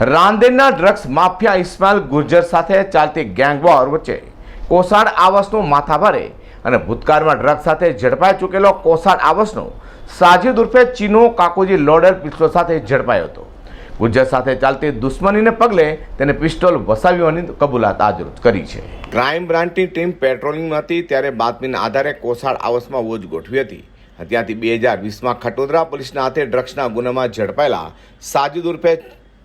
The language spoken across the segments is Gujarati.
રાંદેરના ડ્રગ્સ માફિયા ઇસ્માઇલ ગુર્જર સાથે ચાલતી ગેંગવોર વચ્ચે કોસાડ આવાસનો માથાભારે અને ભૂતકાળમાં ડ્રગ્સ સાથે ઝડપાઈ ચૂકેલો કોસાડ આવાસનો સાજિદ ઉર્ફે ચીનો કાકોજી લોડર પિસ્તોલ સાથે ઝડપાયો હતો. ગુર્જર સાથે ચાલતી દુશ્મનીને પગલે તેને પિસ્તોલ વસાવ્યોની કબૂલાત આજરોજ કરી છે. ક્રાઇમ બ્રાન્ચની ટીમ પેટ્રોલિંગમાં હતી ત્યારે બાતમીના આધારે કોસાડ આવાસમાં વોચ ગોઠવી હતી. ત્યાંથી બે હજાર વીસમાં ખટોદરા પોલીસના હાથે ડ્રગ્સના ગુનામાં ઝડપાયેલા સાજિદ ઉર્ફે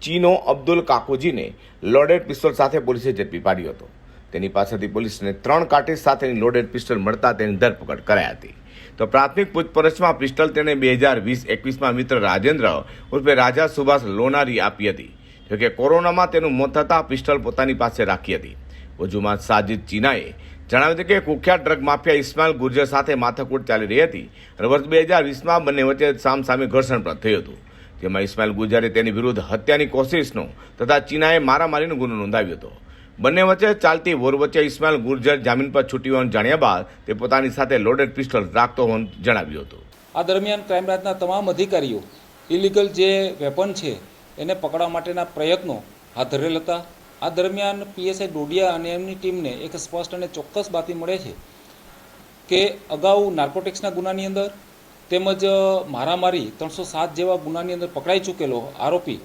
ચીનો અબ્દુલ કાકોજીને લોડેડ પિસ્તોલ સાથે પોલીસે ઝડપી પાડ્યો હતો. તેની પાસેથી પોલીસને ત્રણ કાર્ટીજ સાથેની લોડેડ પિસ્તોલ મળતા તેની ધરપકડ કરાઈ હતી. તો પ્રાથમિક પૂછપરછમાં પિસ્તોલ તેણે બે હજાર વીસ એકવીસમાં મિત્ર રાજેન્દ્ર ઉર્ફે રાજા સુભાષ લોનારી આપી હતી. જોકે કોરોનામાં તેનું મોત થતાં પિસ્તોલ પોતાની પાસે રાખી હતી. વજુમાં સાજિદ ચીનાએ જણાવ્યું હતું કે કુખ્યાત ડ્રગ માફિયા ઇસ્માઇલ ગુર્જર સાથે માથાકૂટ ચાલી રહી હતી. અને વર્ષ બે હજાર વીસમાં બંને વચ્ચે સામસામે ઘર્ષણ પણ થયું હતું. જેમાં ઇસ્માઇલ ગુર્જરે તેની વિરુદ્ધ હત્યાની કોશિશનો તથા ચીનાએ મારામારીનો ગુનો નોંધાવ્યો હતો. બંને વચ્ચે ચાલતી વોર વચ્ચે ઇસ્માઇલ ગુર્જર જામીન પર છૂટી હોવાનું જાણ્યા બાદ તે પોતાની સાથે લોડેડ પિસ્ટલ રાખતો હોવાનું જણાવ્યું હતું. આ દરમિયાન ક્રાઇમ બ્રાન્ચના તમામ અધિકારીઓ ઇલીગલ જે વેપન છે, એને પકડવા માટેના પ્રયત્નો હાથ ધરેલ હતા. આ દરમિયાન પીએસઆઈ ડોડિયા અને એમની ટીમને એક સ્પષ્ટ અને ચોક્કસ બાતમી મળે છે કે અગાઉ નાર્કોટિક્સના ગુનાની અંદર તેમજ મારામારી ત્રણસો સાત જેવા ગુનાની અંદર પકડાઈ ચૂકેલો આરોપી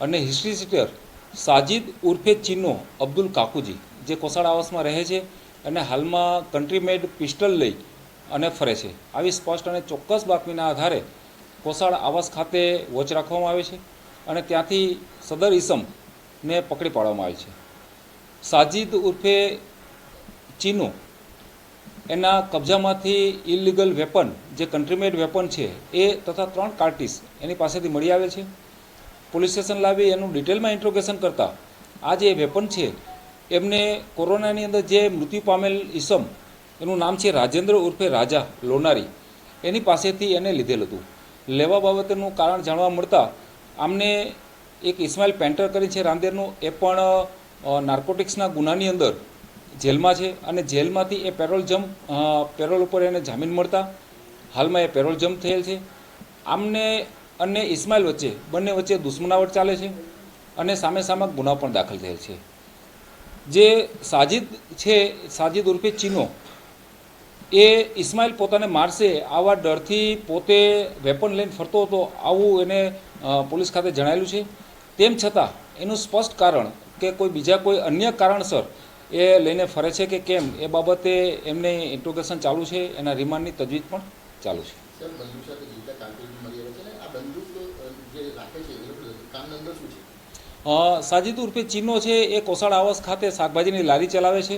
અને હિસ્ટ્રી સિટર સાજિદ ઉર્ફે ચીનો અબ્દુલ કાકુજી, જે કોસાડ આવાસમાં રહે છે અને હાલમાં કન્ટ્રી મેડ પિસ્ટલ લઈ અને ફરે છે. આવી સ્પષ્ટ અને ચોક્કસ બાતમીના આધારે કોસાડ આવાસ ખાતે વોચ રાખવામાં આવે છે અને ત્યાંથી સદર ઈસમને પકડી પાડવામાં આવે છે. સાજિદ ઉર્ફે ચીનો એના કબજામાંથી ઇલીગલ વેપન જે કન્ટ્રીમેડ વેપન છે, એ તથા ત્રણ કાર્ટિસ એની પાસેથી મળી આવે છે. પોલીસ સ્ટેશન લાવી એનું ડિટેલમાં ઇન્ટ્રોગેશન કરતાં આ જે વેપન છે, એમને કોરોનાની અંદર જે મૃત્યુ પામેલ ઈસમ, એનું નામ છે રાજેન્દ્ર ઉર્ફે રાજા લોનારી, એની પાસેથી એને લીધેલ હતું. લેવા બાબતેનું કારણ જાણવા મળતા આમને એક ઇસ્માઇલ પેન્ટર કરી છે રાંદેરનું. એ પણ નાર્કોટિક્સના ગુનાની અંદર જેલમાં છે અને જેલમાંથી એ પેરોલ જમ્પ પેરોલ ઉપર એને જામીન મળતા. હાલમાં એ પેરોલ જમ્પ થયેલ છે. આમને અને ઇસ્માઇલ વચ્ચે, બંને વચ્ચે દુશ્મનાવટ ચાલે છે અને સામે સામે ગુના પણ દાખલ થયેલ છે. જે સાજિદ છે, સાજિદ ઉર્ફે ચીનો, એ ઇસ્માઇલ પોતાને મારશે, આવા ડરથી પોતે વેપન લઈને ફરતો હતો, આવું એને પોલીસ ખાતે જણાયેલું છે. તેમ છતાં, એનું સ્પષ્ટ કારણ કે કોઈ બીજા કોઈ અન્ય કારણસર એ લઈને ફરે છે કે કેમ? એ બાબતે એમને ઇન્ટ્રોગેશન ચાલુ છે એના રિમાન્ડની તજવીજ પણ ચાલુ છે. સાજિદ ઉર્ફે ચીનો છે એ કોસાળ આવાસ ખાતે શાકભાજીની લારી ચલાવે છે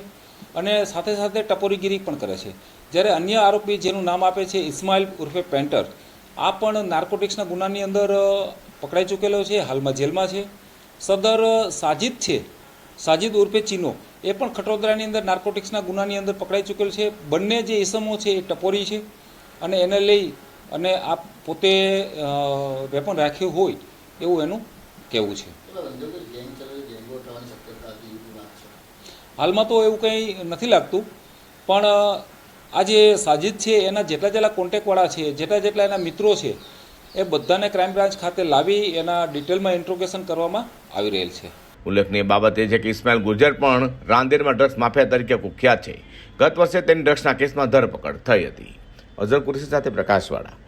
અને સાથે સાથે ટપોરીગીરી પણ કરે છે. જ્યારે અન્ય આરોપી જેનું નામ આપે છે ઇસ્માઇલ ઉર્ફે પેન્ટર આ પણ નાર્કોટિક્સના ગુનાની અંદર પકડાઈ ચૂકેલો છે હાલમાં જેલમાં છે. સદર સાજિદ છે સાજિદ ઉર્ફે ચીનો, એ પણ ખટોદરાની અંદર નાર્કોટિક્સના ગુનાની અંદર પકડાઈ ચૂકેલ છે. બંને જે ઇસમો છે એ ટપોરી છે અને એને લઈ અને આ પોતે વેપન રાખ્યું હોય એવું એનું કહેવું છે. હાલમાં તો એવું કંઈ નથી લાગતું, પણ આ જે સાજિદ છે એના જેટલા જેટલા કોન્ટેક્ટવાળા છે, જેટલા જેટલા એના મિત્રો છે, એ બધાને ક્રાઇમ બ્રાન્ચ ખાતે લાવી એના ડિટેલમાં ઇન્ટ્રોગેશન કરવામાં આવી રહેલ છે. ઉલ્લેખનીય બાબત એ છે કે ઇસ્માઇલ ગુર્જર પણ રાંદેરમાં ડ્રગ્સ માફિયા તરીકે કુખ્યાત છે. ગત વર્ષે તેની ડ્રગ્સના કેસમાં ધરપકડ થઈ હતી. અઝર કુરેશી સાથે પ્રકાશવાળા.